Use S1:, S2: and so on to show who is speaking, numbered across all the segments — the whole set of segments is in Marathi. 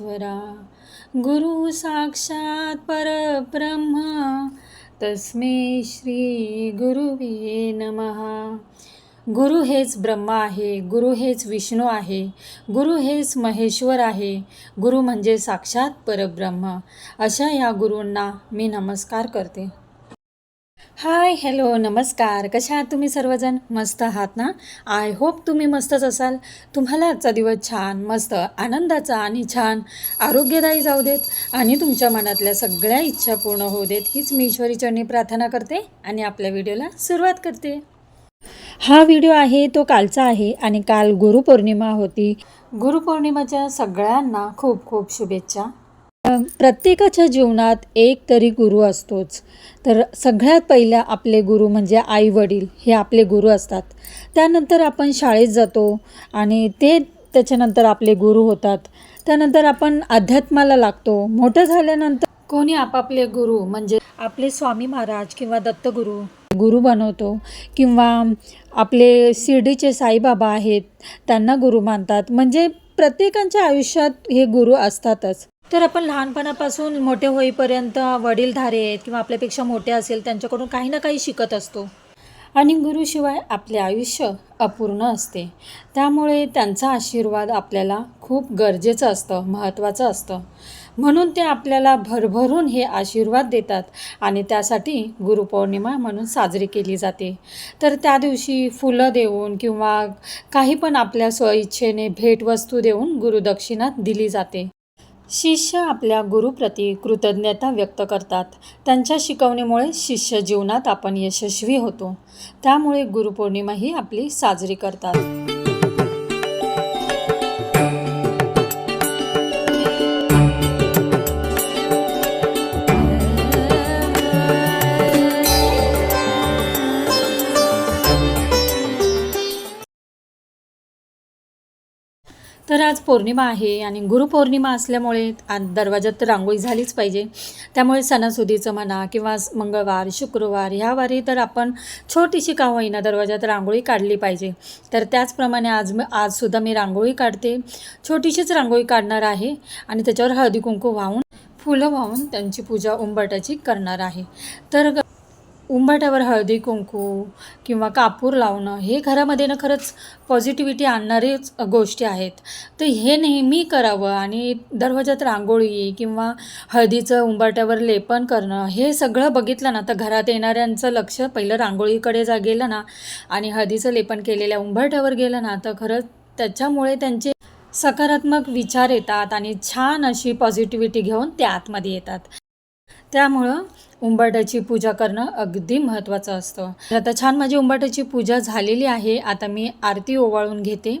S1: महेश्वरा गुरु साक्षात परब्रह्म तस्मै श्री गुरुवे नमहा गुरु हेच ब्रह्मा आहे गुरु हेच विष्णू आहे गुरु हेच महेश्वर आहे गुरु म्हणजे साक्षात परब्रह्म. अशा या गुरूंना मी नमस्कार करते. हाय हॅलो नमस्कार. कशा आहात तुम्ही सर्वजण? मस्त आहात ना? आय होप तुम्ही मस्तच असाल. तुम्हाला आजचा दिवस छान मस्त आनंदाचा आणि छान आरोग्यदायी जाऊ देत आणि तुमच्या मनातल्या सगळ्या इच्छा पूर्ण होऊ देत हीच मी ईश्वरीचरणी प्रार्थना करते आणि आपल्या व्हिडिओला सुरुवात करते. हा व्हिडिओ आहे तो कालचा आहे आणि काल गुरुपौर्णिमा होती. गुरुपौर्णिमाच्या सगळ्यांना खूप खूप शुभेच्छा. प्रत्येकाच्या जीवनात एक तरी गुरु असतोच. तर सगळ्यात पहिल्या आपले गुरु म्हणजे आई वडील हे आपले गुरु असतात. त्यानंतर आपण शाळेत जातो आणि ते त्याच्यानंतर आपले गुरु होतात. त्यानंतर आपण अध्यात्माला लागतो. मोठं झाल्यानंतर कोणी आपापले गुरु म्हणजे आपले स्वामी महाराज किंवा दत्तगुरू गुरु बनवतो किंवा आपले शिर्डीचे साईबाबा आहेत त्यांना गुरु मानतात. म्हणजे प्रत्येकांच्या आयुष्यात हे गुरु असतातच. तर आपण लहानपणापासून मोठे होईपर्यंत वडीलधारे आहेत किंवा आपल्यापेक्षा मोठे असेल त्यांच्याकडून काही ना काही शिकत असतो. आणि गुरुशिवाय आपले आयुष्य अपूर्ण असते. त्यामुळे त्यांचा आशीर्वाद आपल्याला खूप गरजेचं असतं महत्त्वाचं असतं. म्हणून ते आपल्याला भरभरून हे आशीर्वाद देतात आणि त्यासाठी गुरुपौर्णिमा म्हणून साजरी केली जाते. तर त्या दिवशी फुलं देऊन किंवा काही पण आपल्या स्वइच्छेने भेटवस्तू देऊन गुरुदक्षिणा दिली जाते. शिष्य आपल्या गुरुप्रती कृतज्ञता व्यक्त करतात. त्यांच्या शिकवणीमुळे शिष्य जीवनात आपण यशस्वी होतो. त्यामुळे गुरुपौर्णिमा ही आपली साजरी करतात. तर आज पौर्णिमा आहे आणि गुरुपौर्णिमा असल्यामुळे आज दरवाजात तर रांगोळी झालीच पाहिजे. त्यामुळे सणासुदीचं म्हणा किंवा मंगळवार शुक्रवार ह्या वारी तर आपण छोटीशी का होईना दरवाजात रांगोळी काढली पाहिजे. तर त्याचप्रमाणे आज मी आजसुद्धा मी रांगोळी काढते. छोटीशीच रांगोळी काढणार आहे आणि त्याच्यावर हळदी कुंकू वाहून फुलं वाहून त्यांची पूजा उंबरट्याची करणार आहे. तर उंबाट्यावर हळदी कुंकू किंवा कापूर लावणं हे घरामध्ये ना खरंच पॉझिटिव्हिटी आणणारेच गोष्टी आहेत. तर हे नेहमी करावं आणि दरवाजात रांगोळी किंवा हळदीचं उंबाट्यावर लेपन करणं हे सगळं बघितलं ना तर घरात येणाऱ्यांचं लक्ष पहिलं रांगोळीकडे जा गेलं ना आणि हळदीचं लेपन केलेल्या उंबरट्यावर गेलं ना तर खरंच त्याच्यामुळे त्यांचे सकारात्मक विचार येतात आणि छान अशी पॉझिटिव्हिटी घेऊन ते आतमध्ये येतात. त्यामुळं उंबाट्याची पूजा करणं अगदी महत्त्वाचं असतं. तर आता छान माझी उंबाट्याची पूजा झालेली आहे. आता मी आरती ओवाळून घेते.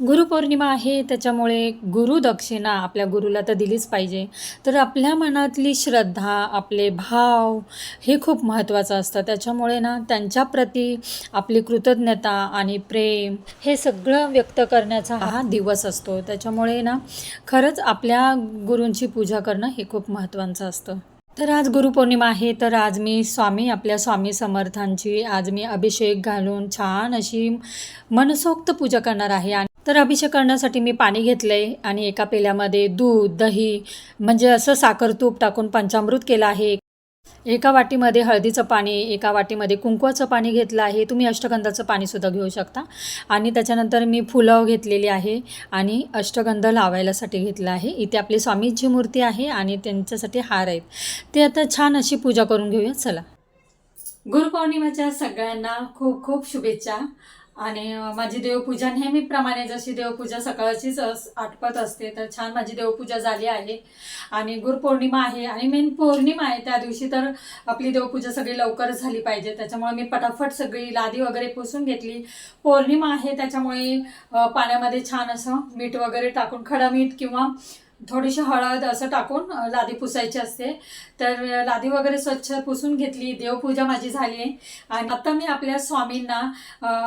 S1: गुरुपौर्णिमा आहे त्याच्यामुळे गुरुदक्षिणा आपल्या गुरुला तर दिलीच पाहिजे. तर आपल्या मनातली श्रद्धा आपले भाव हे खूप महत्त्वाचं असतं. त्याच्यामुळे ना त्यांच्याप्रती आपली कृतज्ञता आणि प्रेम हे सगळं व्यक्त करण्याचा हा दिवस असतो. त्याच्यामुळे ना खरंच आपल्या गुरूंची पूजा करणं हे खूप महत्त्वाचं असतं. तर आज गुरुपौर्णिमा आहे तर आज मी स्वामी आपल्या स्वामी समर्थांची आज मी अभिषेक घालून छान अशी मनसोक्त पूजा करणार आहे. आणि तर अभिषेक करण्यासाठी मी पाणी घेतलं आहे आणि एका पेल्यामध्ये दूध दही म्हणजे असं साखर तूप टाकून पंचामृत केलं आहे. एका वाटीमध्ये हळदीचं पाणी एका वाटीमध्ये कुंकवाचं पाणी घेतलं आहे. तुम्ही अष्टगंधाचं पाणीसुद्धा घेऊ शकता. आणि त्याच्यानंतर मी फुलं घेतलेली आहे आणि अष्टगंध लावायलासाठी घेतलं आहे. इथे आपली स्वामीची मूर्ती आहे आणि त्यांच्यासाठी हार आहेत. ते आता छान अशी पूजा करून घेऊया चला. गुरुपौर्णिमेच्या सगळ्यांना खूप खूप शुभेच्छा. आणि माझी देवपूजा नेहमीप्रमाणे जशी देवपूजा सकाळचीच अस आटपत असते तर छान माझी देवपूजा झाली आहे. आणि गुरुपौर्णिमा आहे आणि मेन पौर्णिमा आहे त्या दिवशी तर आपली देवपूजा सगळी लवकरच झाली पाहिजे. त्याच्यामुळे मी पटाफट सगळी लादी वगैरे पुसून घेतली. पौर्णिमा आहे त्याच्यामुळे पाण्यामध्ये छान असं मीठ वगैरे टाकून खडा मीठ किंवा थोडीशी हळद असं टाकून लादी पुसायची असते. तर लादी वगैरे स्वच्छ पुसून घेतली. देवपूजा माझी झाली आहे. आणि आता मी आपल्या स्वामींना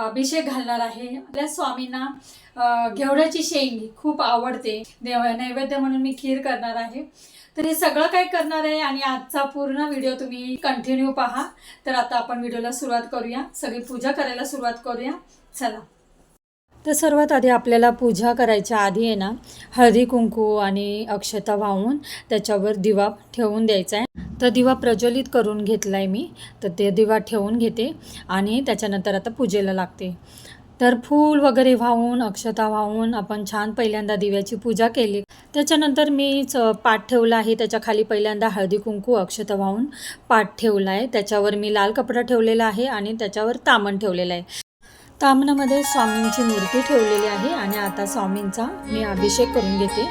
S1: अभिषेक घालणार आहे. आपल्या स्वामींना घेवड्याची शेंग खूप आवडते. देव नैवेद्य म्हणून मी खीर करणार आहे. तर हे सगळं काय करणार आहे आणि आजचा पूर्ण व्हिडिओ तुम्ही कंटिन्यू पहा. तर आता आपण व्हिडिओला सुरुवात करूया. सगळी पूजा करायला सुरुवात करूया. चला. तर सर्वात आधी आपल्याला पूजा करायच्या आधी आहे ना हळदी कुंकू आणि अक्षता वाहून त्याच्यावर दिवा ठेवून द्यायचा आहे. तर दिवा प्रज्वलित करून घेतला आहे मी तर ते दिवा ठेवून घेते आणि त्याच्यानंतर आता पूजेला लागते. तर फूल वगैरे वाहून अक्षता वाहून आपण छान पहिल्यांदा दिव्याची पूजा केली. त्याच्यानंतर मीच पाठ ठेवला आहे त्याच्याखाली पहिल्यांदा हळदी कुंकू अक्षता वाहून पाठ ठेवला आहे. त्याच्यावर मी लाल कपडा ठेवलेला आहे आणि त्याच्यावर तामण ठेवलेलं आहे. तामणामध्ये स्वामींची मूर्ती ठेवलेली आहे आणि आता स्वामींचा मी अभिषेक करून घेते.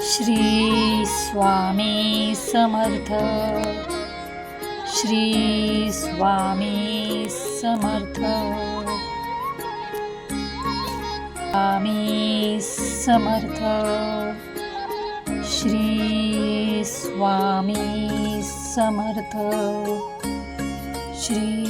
S1: श्री स्वामी समर्थ. श्री स्वामी समर्थ. स्वामी समर्थ. श्री स्वामी समर्थ. श्री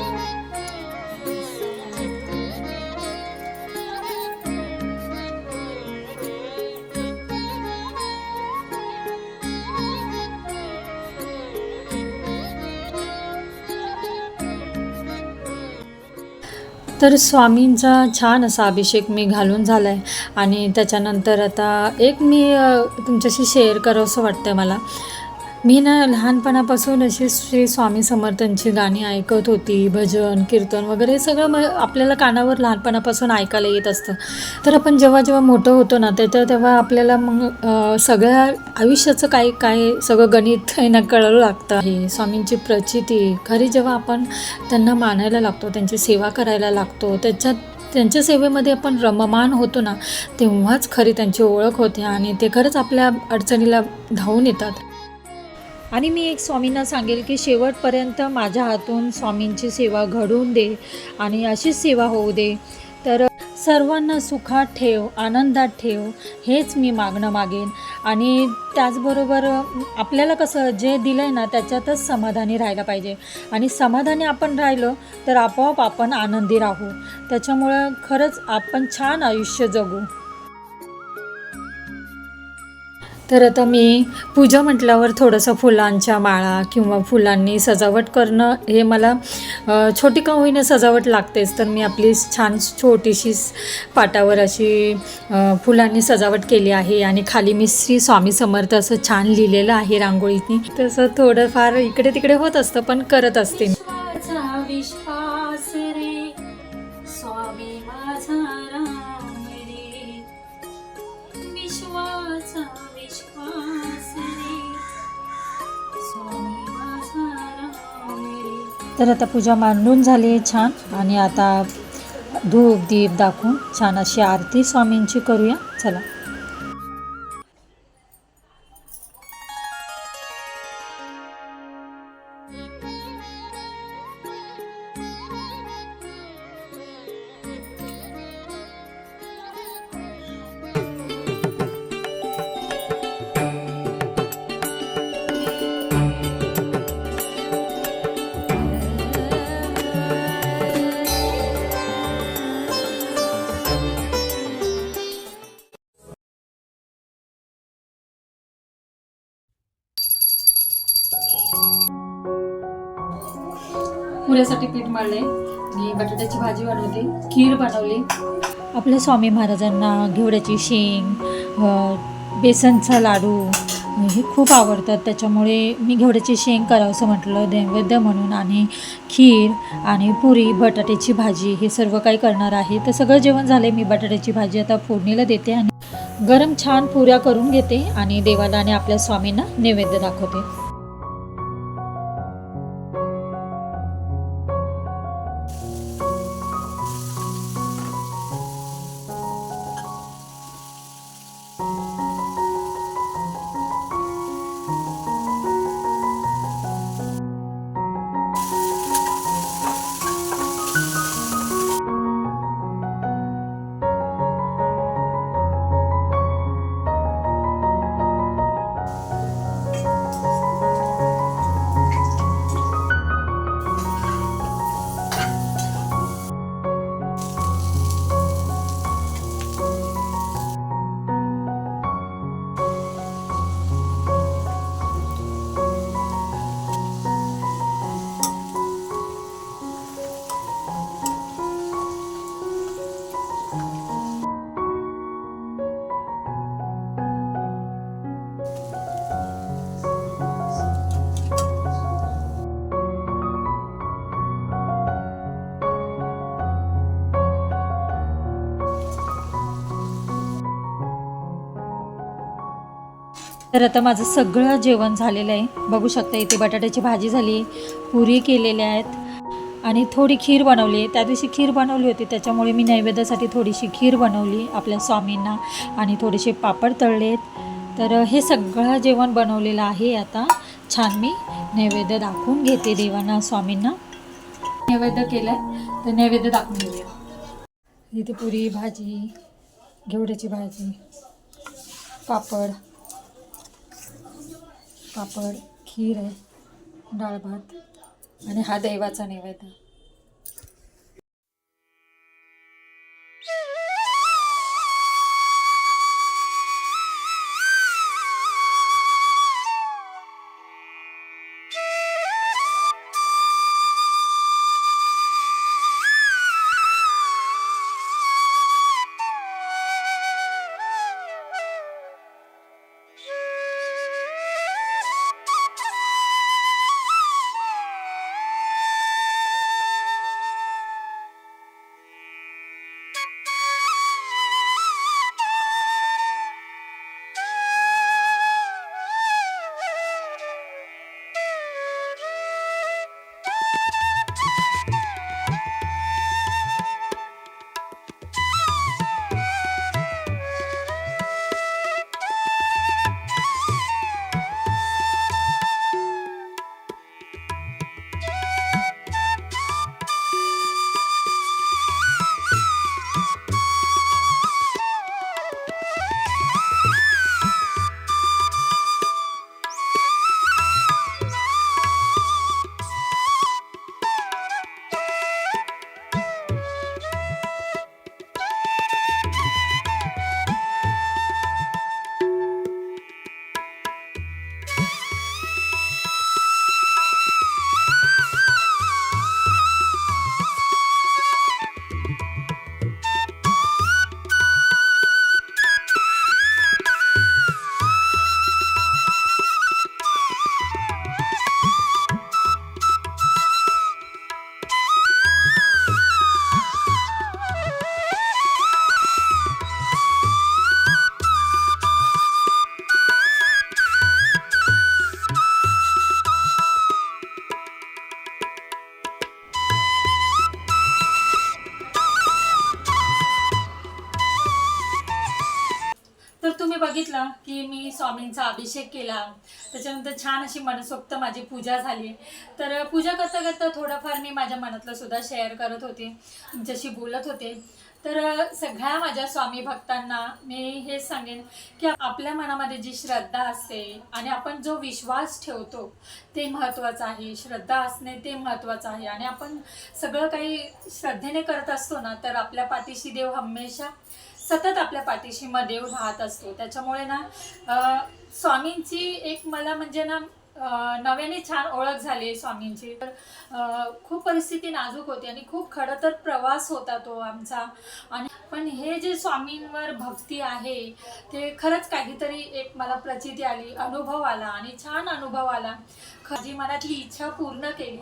S1: तर स्वामींचा छान असा अभिषेक मी घालून झाला आहे आणि त्याच्यानंतर आता एक मी तुमच्याशी शेअर करावंसं वाटतं मला. मी ना लहानपणापासून अशी श्री स्वामी समर्थांची गाणी ऐकत होती भजन कीर्तन वगैरे हे सगळं मग आपल्याला कानावर लहानपणापासून ऐकायला येत असतं. तर आपण जेव्हा जेव्हा मोठं होतो ना तेव्हा तेव्हा आपल्याला मग सगळ्या आयुष्याचं काय काय सगळं गणित आहे ना कळू लागतं. हे स्वामींची प्रचिती खरी जेव्हा आपण त्यांना मानायला लागतो त्यांची सेवा करायला लागतो त्याच्यात त्यांच्या सेवेमध्ये आपण रममान होतो ना तेव्हाच खरी त्यांची ओळख होते आणि ते खरंच आपल्या अडचणीला धावून येतात. आणि मी एक स्वामींना सांगेल की शेवटपर्यंत माझ्या हातून स्वामींची सेवा घडवून दे आणि अशीच सेवा होऊ दे. तर सर्वांना सुखात ठेव आनंदात ठेव हेच मी मागणं मागेन. आणि त्याचबरोबर आपल्याला कसं जे दिलं आहे ना त्याच्यातच समाधानी राहायला पाहिजे. आणि समाधानी आपण राहिलो तर आपोआप आपण आनंदी राहू. त्याच्यामुळं खरंच आपण छान आयुष्य जगू. तर आता मी पूजा म्हटल्यावर थोडंसं फुलांच्या माळा किंवा फुलांनी सजावट करणं हे मला छोटी का होईना सजावट लागतेच. तर मी आपली छान छोटीशी पाटावर अशी फुलांनी सजावट केली आहे आणि खाली मी श्री स्वामी समर्थ असं छान लिहिलेलं आहे रांगोळीतनी. तसं थोडंफार इकडे तिकडे होत असतं पण करत असते विश्वास रे. तर आता पूजा मांडून झाली आहे छान. आणि आता धूप दीप दाखवून छान अशी आरती स्वामींची करूया. चला. पुऱ्यासाठी पीठ मळले. आणि बटाट्याची भाजी बनवली खीर बनवली. आपल्या स्वामी महाराजांना घेवड्याची शेंग बेसनचा लाडू हे खूप आवडतात. त्याच्यामुळे मी घेवड्याची शेंग करावंसं म्हटलं. नैवेद्य म्हणून आणि खीर आणि पुरी बटाट्याची भाजी हे सर्व काही करणार आहे. तर सगळं जेवण झाले मी बटाट्याची भाजी आता फोडणीला देते आणि गरम छान पुऱ्या करून घेते आणि देवाला आणि आपल्या स्वामींना नैवेद्य दाखवते. तर आता माझं सगळं जेवण झालेलं आहे. बघू शकता इथे बटाट्याची भाजी झाली पुरी केलेल्या आहेत आणि थोडी खीर बनवली आहे. त्या दिवशी खीर बनवली होती त्याच्यामुळे मी नैवेद्यासाठी थोडीशी खीर बनवली आपल्या स्वामींना आणि थोडेसे पापड तळलेत तर हे सगळं जेवण बनवलेलं आहे आता. छान मी नैवेद्य दाखवून घेते देवांना स्वामींना. नैवेद्य केलं आहे तर नैवेद्य दाखवून घेऊया. इथे पुरी भाजी घेवड्याची भाजी पापड. पापड खीर आहे डाळ भात आणि हा दैवाचा नैवेद्य. अभिषेक केला. त्याच्यानंतर छान अशी मनसोक्त माझी पूजा झाली. तर पूजा करता करता थोडंफार मी माझ्या मनातलं सुद्धा शेअर करत होते. तुमच्याशी बोलत होते. तर सगळ्या माझ्या स्वामी भक्तांना मी हे सांगेन की आपल्या मनामध्ये जी श्रद्धा असते आणि आपण जो विश्वास ठेवतो ते महत्त्वाचं आहे. श्रद्धा असणे ते महत्त्वाचं आहे. आणि आपण सगळं काही श्रद्धेने करत असतो ना तर आपल्या पाठीशी देव हमेशा सतत आपल्या पाठीशी मग देव राहत असतो. त्याच्यामुळे ना स्वामींची एक मला म्हणजे ना नव्याने छान ओळख झाली आहे स्वामींची. तर खूप परिस्थिती नाजूक होती आणि खूप खरं तर प्रवास होता तो आमचा. आणि पण हे जे स्वामींवर भक्ती आहे ते खरंच काहीतरी एक मला प्रचिती आली अनुभव आला आणि छान अनुभव आला. जी मनातली इच्छा पूर्ण केली.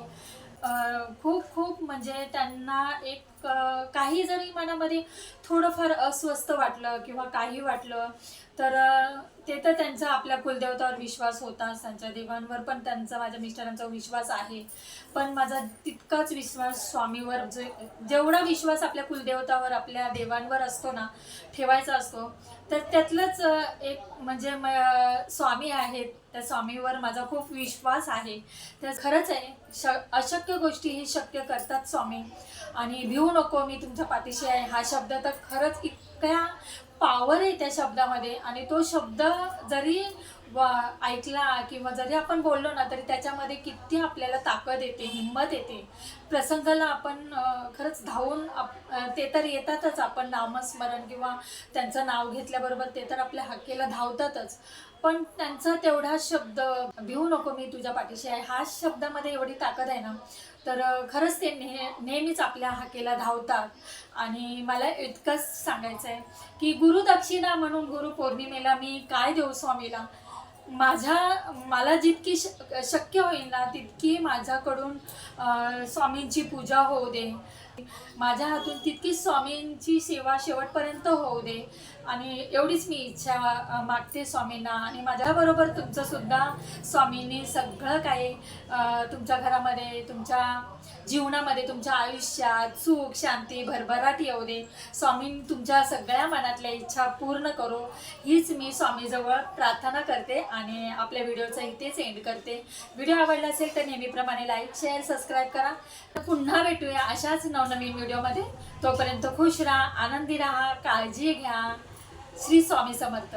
S1: खूप खूप म्हणजे त्यांना एक काही जरी मनामध्ये थोडंफार अस्वस्थ वाटलं किंवा काही वाटलं तर ते तर त्यांचा आपल्या कुलदेवतावर विश्वास होता त्यांच्या देवांवर पण त्यांचा माझ्या मिस्टरांचा विश्वास आहे. पण माझा तितकाच विश्वास स्वामीवर जे जेवढा विश्वास आपल्या कुलदेवतावर आपल्या देवांवर असतो ना ठेवायचा असतो तर त्यातलंच एक म्हणजे स्वामी आहेत. त्या स्वामीवर माझा खूप विश्वास आहे. तर खरंच आहे श अशक्य गोष्टी ही शक्य करतात स्वामी. आणि भिवू नको मी तुमच्या पाठीशी आहे. हा शब्द तर खरंच इतक्या पावर आहे त्या शब्दामध्ये. आणि तो शब्द जरी ऐकला किंवा जरी आपण बोललो ना तरी त्याच्यामध्ये किती आपल्याला ताकद येते हिंमत येते. प्रसंगाला आपण खरंच धावून ते तर येतातच आपण नामस्मरण किंवा त्यांचं नाव घेतल्याबरोबर ते तर आपल्या हाकेला धावतातच. पण त्यांचा तेवढा शब्द भिवू नको मी तुझ्या पाठीशी आहे. हा शब्दामध्ये एवढी ताकद आहे ना तर खरंच ते नेह नेहमीच आपल्या हाकेला धावतात. आणि मला इतकंच सांगायचं आहे की गुरुदक्षिणा म्हणून गुरु पौर्णिमेला मी काय देऊ स्वामीला? माझ्या मला जितकी शक्य होईल ना तितकी माझ्याकडून स्वामींची पूजा होऊ दे. माझ्या हातून तितकी स्वामींची सेवा शेवटपर्यंत होऊ दे. आणि एवढीच मी इच्छा मागते स्वामींना. आणि माझ्याबरोबर तुमचं सुद्धा स्वामींनी सगळं काही तुमच्या घरामध्ये तुमच्या जीवनामध्ये तुमच्या आयुष्यात सुख शांती भरभराट येऊ दे. स्वामी तुमच्या सगळ्या मनातल्या इच्छा पूर्ण करो. हीच मी स्वामीजवळ प्रार्थना करते आणि आपल्या व्हिडिओचं इथेच एंड करते. व्हिडिओ आवडला असेल तर नेहमीप्रमाणे लाईक शेअर सबस्क्राईब करा. तर पुन्हा भेटूया अशाच नवनवीन व्हिडिओमध्ये. तोपर्यंत खुश राहा आनंदी राहा काळजी घ्या. श्री स्वामी समर्थ.